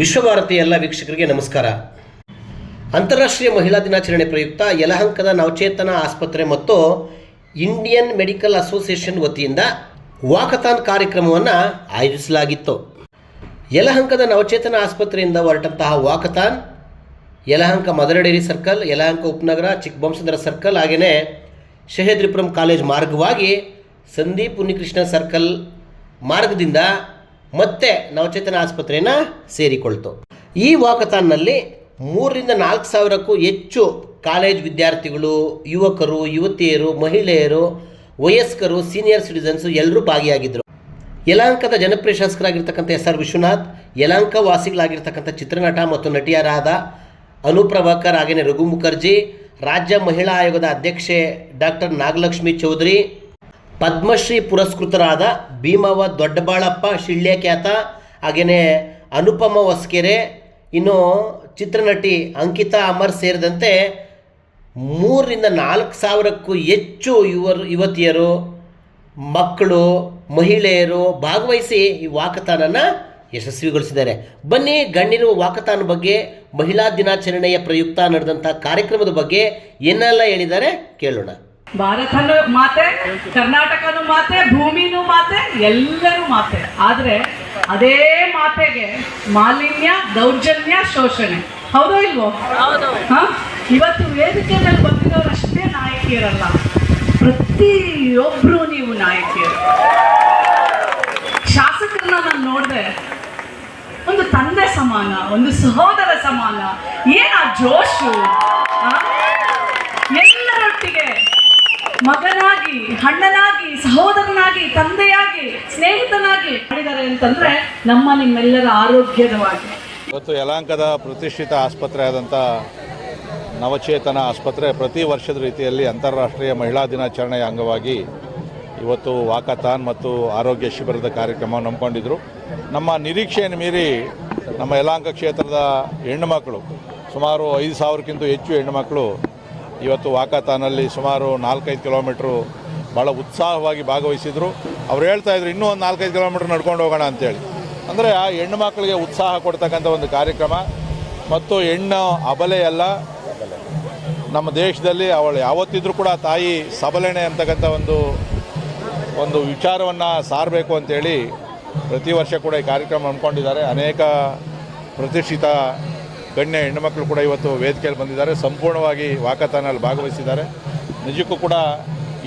ವಿಶ್ವಭಾರತಿ ಎಲ್ಲ ವೀಕ್ಷಕರಿಗೆ ನಮಸ್ಕಾರ. ಅಂತಾರಾಷ್ಟ್ರೀಯ ಮಹಿಳಾ ದಿನಾಚರಣೆ ಪ್ರಯುಕ್ತ ಯಲಹಂಕದ ನವಚೇತನ ಆಸ್ಪತ್ರೆ ಮತ್ತು ಇಂಡಿಯನ್ ಮೆಡಿಕಲ್ ಅಸೋಸಿಯೇಷನ್ ವತಿಯಿಂದ ವಾಕಥಾನ್ ಕಾರ್ಯಕ್ರಮವನ್ನು ಆಯೋಜಿಸಲಾಗಿತ್ತು. ಯಲಹಂಕದ ನವಚೇತನ ಆಸ್ಪತ್ರೆಯಿಂದ ಹೊರಟಂತಹ walkathon, Yelahanka Mother Dairy dairy circle, Yelahanka Upanagara, Chikkabamsandra circle ಹಾಗೆಯೇ ಶಹೇದ್ರಿಪುರಂ ಕಾಲೇಜ್ ಮಾರ್ಗವಾಗಿ ಸಂದೀಪ್ ಉನ್ನಿಕೃಷ್ಣ ಸರ್ಕಲ್ ಮಾರ್ಗದಿಂದ ಮತ್ತೆ ನವಚೇತನ ಆಸ್ಪತ್ರೆಯನ್ನ ಸೇರಿಕೊಳ್ತು. ಈ ವಾಕಥಾನ್ನಲ್ಲಿ ಮೂರರಿಂದ ನಾಲ್ಕು ಸಾವಿರಕ್ಕೂ ಹೆಚ್ಚು ಕಾಲೇಜ್ ವಿದ್ಯಾರ್ಥಿಗಳು, ಯುವಕರು, ಯುವತಿಯರು, ಮಹಿಳೆಯರು, ವಯಸ್ಕರು, ಸೀನಿಯರ್ ಸಿಟಿಸನ್ಸು ಎಲ್ಲರೂ ಭಾಗಿಯಾಗಿದ್ದರು ಯಲಹಂಕದ ಜನಪ್ರಿಯ ಶಾಸಕರಾಗಿರ್ತಕ್ಕಂಥ ಎಸ್ ಆರ್ ವಿಶ್ವನಾಥ್ ಯಲಹಂಕ ವಾಸಿಗಳಾಗಿರ್ತಕ್ಕಂಥ ಚಿತ್ರನಟ ಮತ್ತು ನಟಿಯರಾದ ಅನುಪ್ರಭಾಕರ್ ಹಾಗೆಯೇ ರಘು ಮುಖರ್ಜಿ, ರಾಜ್ಯ ಮಹಿಳಾ ಆಯೋಗದ ಅಧ್ಯಕ್ಷೆ ಡಾಕ್ಟರ್ ನಾಗಲಕ್ಷ್ಮಿ ಚೌಧರಿ ಪದ್ಮಶ್ರೀ ಪುರಸ್ಕೃತರಾದ ಭೀಮವ ದೊಡ್ಡಬಾಳಪ್ಪ, ಶಿಳ್ಯಖ್ಯಾತ ಹಾಗೆಯೇ ಅನುಪಮ ಹೊಸ್ಕೆರೆ, ಇನ್ನು ಚಿತ್ರನಟಿ ಅಂಕಿತಾ ಅಮರ್ ಸೇರಿದಂತೆ ಮೂರರಿಂದ ನಾಲ್ಕು ಸಾವಿರಕ್ಕೂ ಹೆಚ್ಚು ಯುವರು, ಯುವತಿಯರು, ಮಕ್ಕಳು, ಮಹಿಳೆಯರು ಭಾಗವಹಿಸಿ ಈ ವಾಕತಾನನ ಯಶಸ್ವಿಗೊಳಿಸಿದ್ದಾರೆ. ಬನ್ನಿ, ಗಣ್ಯರು ವಾಕತಾನ ಬಗ್ಗೆ, ಮಹಿಳಾ ದಿನಾಚರಣೆಯ ಪ್ರಯುಕ್ತ ನಡೆದಂಥ ಕಾರ್ಯಕ್ರಮದ ಬಗ್ಗೆ ಏನೆಲ್ಲ ಹೇಳಿದ್ದಾರೆ ಕೇಳೋಣ. ಭಾರತನೂ ಮಾತೆ ಕರ್ನಾಟಕನೂ ಮಾತೆ ಭೂಮಿನೂ ಮಾತೆ ಎಲ್ಲರೂ ಮಾತೆ. ಆದರೆ ಅದೇ ಮಾತೆಗೆ ಮಾಲಿನ್ಯ ದೌರ್ಜನ್ಯ ಶೋಷಣೆ. ಹೌದೋ ಇಲ್ವೋ? ಹಾ? ಇವತ್ತು ವೇದಿಕೆ ಮೇಲೆ ಬಂದಿರೋರಷ್ಟೇ ನಾಯಕಿಯರಲ್ಲ. ಪ್ರತಿಯೊಬ್ರು ನೀವು ನಾಯಕಿಯರು. ಶಾಸಕರನ್ನ ನಾನು ನೋಡಿದೆ ಒಂದು ತಂದೆ ಸಮಾನ ಒಂದು ಸಹೋದರ ಸಮಾನ. ಏನ ಜೋಶು? ಎಲ್ಲರೊಟ್ಟಿಗೆ ಮಗನಾಗಿ, ಅಣ್ಣನಾಗಿ, ಸಹೋದರನಾಗಿ, ತಂದೆಯಾಗಿ, ಸ್ನೇಹಿತನಾಗಿ ಮಾಡಿದ್ದಾರೆ ಅಂತಂದ್ರೆ ನಮ್ಮ ನಿಮ್ಮೆಲ್ಲರ ಆರೋಗ್ಯದವಾಗಿ ಇವತ್ತು ಯಲಾಂಕದ ಪ್ರತಿಷ್ಠಿತ ಆಸ್ಪತ್ರೆ ಆದಂಥ ನವಚೇತನ ಆಸ್ಪತ್ರೆ ಪ್ರತಿ ವರ್ಷದ ರೀತಿಯಲ್ಲಿ ಅಂತಾರಾಷ್ಟ್ರೀಯ ಮಹಿಳಾ ದಿನಾಚರಣೆಯ ಅಂಗವಾಗಿ ಇವತ್ತು ವಾಕಥಾನ್ ಮತ್ತು ಆರೋಗ್ಯ ಶಿಬಿರದ ಕಾರ್ಯಕ್ರಮವನ್ನು ಹಮ್ಮಿಕೊಂಡಿದ್ದರು ನಮ್ಮ ನಿರೀಕ್ಷೆಯನ್ನು ಮೀರಿ ನಮ್ಮ ಯಲಾಂಕ ಕ್ಷೇತ್ರದ ಹೆಣ್ಣುಮಕ್ಕಳು, ಸುಮಾರು ಐದು ಸಾವಿರಕ್ಕಿಂತ ಹೆಚ್ಚು ಹೆಣ್ಣುಮಕ್ಕಳು ಇವತ್ತು ವಾಕತಾನಲ್ಲಿ ಸುಮಾರು ನಾಲ್ಕೈದು ಕಿಲೋಮೀಟ್ರು ಭಾಳ ಉತ್ಸಾಹವಾಗಿ ಭಾಗವಹಿಸಿದರು. ಅವ್ರು ಹೇಳ್ತಾ ಇದ್ರು, ಇನ್ನೂ ಒಂದು ನಾಲ್ಕೈದು ಕಿಲೋಮೀಟ್ರ್ ನಡ್ಕೊಂಡು ಹೋಗೋಣ ಅಂತೇಳಿ. ಅಂದರೆ ಆ ಹೆಣ್ಣು ಮಕ್ಕಳಿಗೆ ಉತ್ಸಾಹ ಕೊಡ್ತಕ್ಕಂಥ ಒಂದು ಕಾರ್ಯಕ್ರಮ. ಮತ್ತು ಹೆಣ್ಣು ಅಬಲೆಯಲ್ಲ ನಮ್ಮ ದೇಶದಲ್ಲಿ ಅವಳು ಯಾವತ್ತಿದ್ರೂ ಕೂಡ ತಾಯಿ ಸಬಲೆಣೆ ಅಂತಕ್ಕಂಥ ಒಂದು ಒಂದು ವಿಚಾರವನ್ನು ಸಾರಬೇಕು ಅಂತೇಳಿ ಪ್ರತಿ ವರ್ಷ ಕೂಡ ಈ ಕಾರ್ಯಕ್ರಮ ಹಮ್ಮಿಕೊಂಡಿದ್ದಾರೆ. ಅನೇಕ ಪ್ರತಿಷ್ಠಿತ ಗಣ್ಯ ಹೆಣ್ಣುಮಕ್ಕಳು ಕೂಡ ಇವತ್ತು ವೇದಿಕೆಯಲ್ಲಿ ಬಂದಿದ್ದಾರೆ. ಸಂಪೂರ್ಣವಾಗಿ ವಾಕಥಾನಲ್ಲಿ ಭಾಗವಹಿಸಿದ್ದಾರೆ. ನಿಜಕ್ಕೂ ಕೂಡ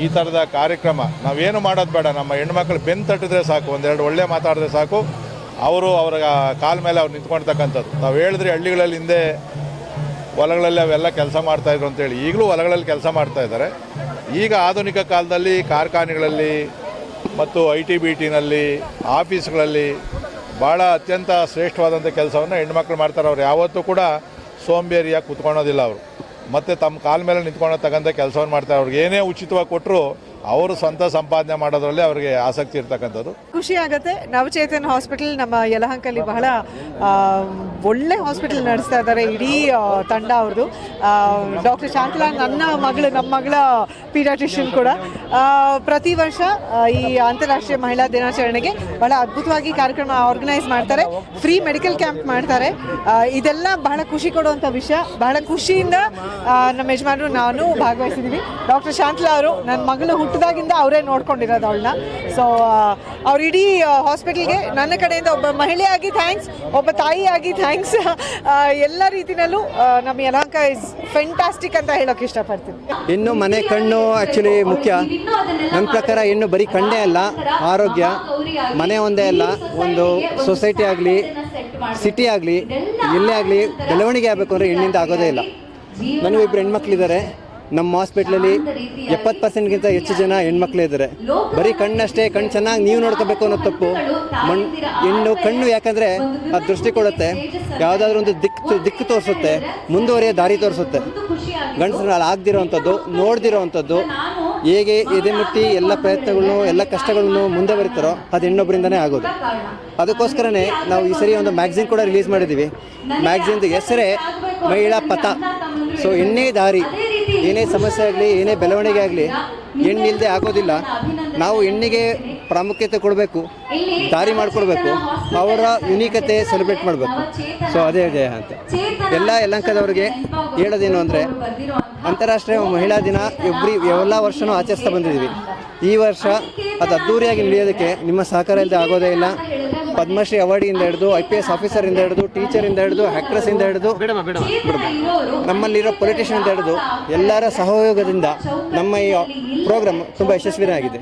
ಈ ಥರದ ಕಾರ್ಯಕ್ರಮ ನಾವೇನು ಮಾಡೋದು ಬೇಡ. ನಮ್ಮ ಹೆಣ್ಮಕ್ಳು ಬೆನ್ ತಟ್ಟಿದ್ರೆ ಸಾಕು. ಒಂದೆರಡು ಒಳ್ಳೆ ಮಾತಾಡಿದ್ರೆ ಸಾಕು. ಅವರು ಅವರ ಕಾಲ ಮೇಲೆ ಅವ್ರು ನಿಂತ್ಕೊಳ್ತಕ್ಕಂಥದ್ದು. ನಾವು ಹೇಳಿದ್ರೆ ಹಳ್ಳಿಗಳಲ್ಲಿ ಹಿಂದೆ ಹೊಲಗಳಲ್ಲಿ ಅವೆಲ್ಲ ಕೆಲಸ ಮಾಡ್ತಾಯಿದ್ರು ಅಂತೇಳಿ ಈಗಲೂ ಹೊಲಗಳಲ್ಲಿ ಕೆಲಸ ಮಾಡ್ತಾಯಿದ್ದಾರೆ ಈಗ ಆಧುನಿಕ ಕಾಲದಲ್ಲಿ ಕಾರ್ಖಾನೆಗಳಲ್ಲಿ ಮತ್ತು ಐ ಟಿ ಬಿ ಟಿನಲ್ಲಿ ಆಫೀಸ್ಗಳಲ್ಲಿ ಭಾಳ ಅತ್ಯಂತ ಶ್ರೇಷ್ಠವಾದಂಥ ಕೆಲಸವನ್ನು ಹೆಣ್ಮಕ್ಳು ಮಾಡ್ತಾರೆ. ಅವ್ರು ಯಾವತ್ತೂ ಕೂಡ ಸೋಂಬೇರಿಯಾಗಿ ಕುತ್ಕೊಳೋದಿಲ್ಲ ಅವರು. ಮತ್ತು ತಮ್ಮ ಕಾಲ ಮೇಲೆ ನಿಂತ್ಕೊಂಡು ತಗೊಂಥ ಕೆಲಸವನ್ನು ಮಾಡ್ತಾರೆ. ಅವ್ರಿಗೆ ಏನೇ ಉಚಿತವಾಗಿ ಕೊಟ್ಟರು ಅವರು ಸ್ವಂತ ಸಂಪಾದನೆ ಮಾಡೋದ್ರಲ್ಲಿ ಅವರಿಗೆ ಆಸಕ್ತಿ ಇರ್ತಕ್ಕಂಥದ್ದು. ಖುಷಿ ಆಗುತ್ತೆ ನವಚೇತನ್ ಹಾಸ್ಪಿಟಲ್ ನಮ್ಮ ಯಲಹಂಕಲ್ಲಿ ಬಹಳ ಒಳ್ಳೆ ಹಾಸ್ಪಿಟಲ್ ನಡೆಸ್ತಾ ಇದ್ದಾರೆ ಇಡೀ ತಂಡ ಅವ್ರದ್ದು. ಡಾಕ್ಟರ್ ಶಾಂತಲಾ ನನ್ನ ಮಗಳು, ನಮ್ಮ ಮಗಳ ಪೀಡಿಯಾಟ್ರಿಷಿಯನ್ ಕೂಡ. ಪ್ರತಿ ವರ್ಷ ಈ ಅಂತಾರಾಷ್ಟ್ರೀಯ ಮಹಿಳಾ ದಿನಾಚರಣೆಗೆ ಬಹಳ ಅದ್ಭುತವಾಗಿ ಕಾರ್ಯಕ್ರಮ ಆರ್ಗನೈಸ್ ಮಾಡ್ತಾರೆ. ಫ್ರೀ ಮೆಡಿಕಲ್ ಕ್ಯಾಂಪ್ ಮಾಡ್ತಾರೆ. ಇದೆಲ್ಲ ಬಹಳ ಖುಷಿ ಕೊಡುವಂಥ ವಿಷಯ. ಬಹಳ ಖುಷಿಯಿಂದ ನಮ್ಮ ಯಜಮಾನರು ನಾನು ಭಾಗವಹಿಸಿದ್ದೀವಿ. ಡಾಕ್ಟರ್ ಶಾಂತಲಾ ಅವರು, ನನ್ನ ಮಗಳು ಹುಟ್ಟಿದಾಗಿಂದ ಅವರೇ ನೋಡ್ಕೊಂಡಿರೋದು ಅವಳನ್ನ. ಸೊ ಅವ್ರ ಇಡೀ ಹಾಸ್ಪಿಟಲ್ಗೆ ನನ್ನ ಕಡೆಯಿಂದ ಒಬ್ಬ ಮಹಿಳೆಯಾಗಿ ಥ್ಯಾಂಕ್ಸ್ ಒಬ್ಬ ತಾಯಿಯಾಗಿ ಥ್ಯಾಂಕ್ಸ್ ಎಲ್ಲ ರೀತಿನಲ್ಲೂ ನಮ್ಮ ಯಲಹಂಕ ಇಸ್ ಫೆಂಟಾಸ್ಟಿಕ್ ಅಂತ ಹೇಳೋಕೆ ಇಷ್ಟಪಡ್ತೀನಿ. ಇನ್ನು ಮನೆ ಕಣ್ಣು ಆ್ಯಕ್ಚುಲಿ ಮುಖ್ಯ. ನನ್ನ ಪ್ರಕಾರ ಇನ್ನು ಬರೀ ಕಣ್ಣೇ ಅಲ್ಲ, ಆರೋಗ್ಯ, ಮನೆ ಒಂದೇ ಅಲ್ಲ, ಒಂದು ಸೊಸೈಟಿ ಆಗಲಿ ಸಿಟಿ ಆಗಲಿ ಎಲ್ಲೇ ಆಗಲಿ ಬೆಳವಣಿಗೆ ಆಗಬೇಕು ಅಂದರೆ ಹೆಣ್ಣಿಂದ ಆಗೋದೇ ಇಲ್ಲ. ನನಗೂ ಇಬ್ಬರು ಹೆಣ್ಮಕ್ಳಿದ್ದಾರೆ. ನಮ್ಮ ಹಾಸ್ಪಿಟ್ಲಲ್ಲಿ ಎಪ್ಪತ್ತು ಪರ್ಸೆಂಟ್ಗಿಂತ ಹೆಚ್ಚು ಜನ ಹೆಣ್ಮಕ್ಳೇ ಇದ್ದಾರೆ. ಬರೀ ಕಣ್ಣಷ್ಟೇ, ಕಣ್ಣು ಚೆನ್ನಾಗಿ ನೀವು ನೋಡ್ಕೋಬೇಕು ಅನ್ನೋ ತಪ್ಪು. ಮಣ್, ಹೆಣ್ಣು, ಕಣ್ಣು ಯಾಕಂದರೆ ಅದು ದೃಷ್ಟಿ ಕೊಡುತ್ತೆ ಯಾವುದಾದ್ರೂ ಒಂದು ದಿಕ್ಕು ದಿಕ್ಕು ತೋರಿಸುತ್ತೆ, ಮುಂದುವರಿಯ ದಾರಿ ತೋರಿಸುತ್ತೆ. ಗಂಡಸರಲ್ಲಿ ಆಗದಿರೋವಂಥದ್ದು ನೋಡ್ದಿರೋವಂಥದ್ದು ಹೇಗೆ ಎದೆ ಮುಟ್ಟಿ ಎಲ್ಲ ಪ್ರಯತ್ನಗಳನ್ನು ಎಲ್ಲ ಕಷ್ಟಗಳನ್ನು ಮುಂದೆ ಬರೀತಾರೋ, ಅದು ಹೆಣ್ಣೊಬ್ಬರಿಂದನೇ ಆಗೋದು. ಅದಕ್ಕೋಸ್ಕರನೇ ನಾವು ಈ ಸರಿ ಒಂದು ಮ್ಯಾಗ್ಝಿನ್ ಕೂಡ ರಿಲೀಸ್ ಮಾಡಿದ್ದೀವಿ. ಮ್ಯಾಗ್ಝಿನ್ದು ಹೆಸರೇ ಮಹಿಳಾ ಪಥ. ಸೊ ಎಣ್ಣೆ ದಾರಿ. ಏನೇ ಸಮಸ್ಯೆ ಆಗಲಿ, ಏನೇ ಬೆಳವಣಿಗೆ ಆಗಲಿ ಹೆಣ್ಣಿಲ್ಲದೆ ಆಗೋದಿಲ್ಲ. ನಾವು ಹೆಣ್ಣಿಗೆ ಪ್ರಾಮುಖ್ಯತೆ ಕೊಡಬೇಕು, ದಾರಿ ಮಾಡಿಕೊಡ್ಬೇಕು, ಅವರ ಯುನಿಕತೆ ಸೆಲೆಬ್ರೇಟ್ ಮಾಡಬೇಕು. ಸೊ ಅದೇ ಅದೇ ಅಂತ. ಎಲ್ಲ ಯಲಂಕದವ್ರಿಗೆ ಹೇಳೋದೇನು ಅಂದರೆ, ಅಂತಾರಾಷ್ಟ್ರೀಯ ಮಹಿಳಾ ದಿನ ಎವ್ರಿ ಎಲ್ಲ ವರ್ಷವೂ ಆಚರಿಸ್ತಾ ಬಂದಿದ್ದೀವಿ. ಈ ವರ್ಷ ಅದು ಅದ್ದೂರಿಯಾಗಿ ನಡೆಯೋದಕ್ಕೆ ನಿಮ್ಮ ಸಹಕಾರ ಇಲ್ಲದೆ ಆಗೋದೇ ಇಲ್ಲ. ಪದ್ಮಶ್ರೀ ಅವಾರ್ಡಿಂದ ಹಿಡಿದು ಐ ಪಿ ಎಸ್ ಆಫೀಸರಿಂದ ಹಿಡಿದು ಟೀಚರಿಂದ ಹಿಡಿದು ಆ್ಯಕ್ಟ್ರೆಸ್ಸಿಂದ ಹಿಡಿದು ನಮ್ಮಲ್ಲಿರೋ ಪೊಲಿಟಿಷಿಯನ್ದ ಹಿಡಿದು ಎಲ್ಲರ ಸಹಯೋಗದಿಂದ ನಮ್ಮ ಈ ಪ್ರೋಗ್ರಾಮ್ ತುಂಬ ಯಶಸ್ವಿಯಾಗಿದೆ.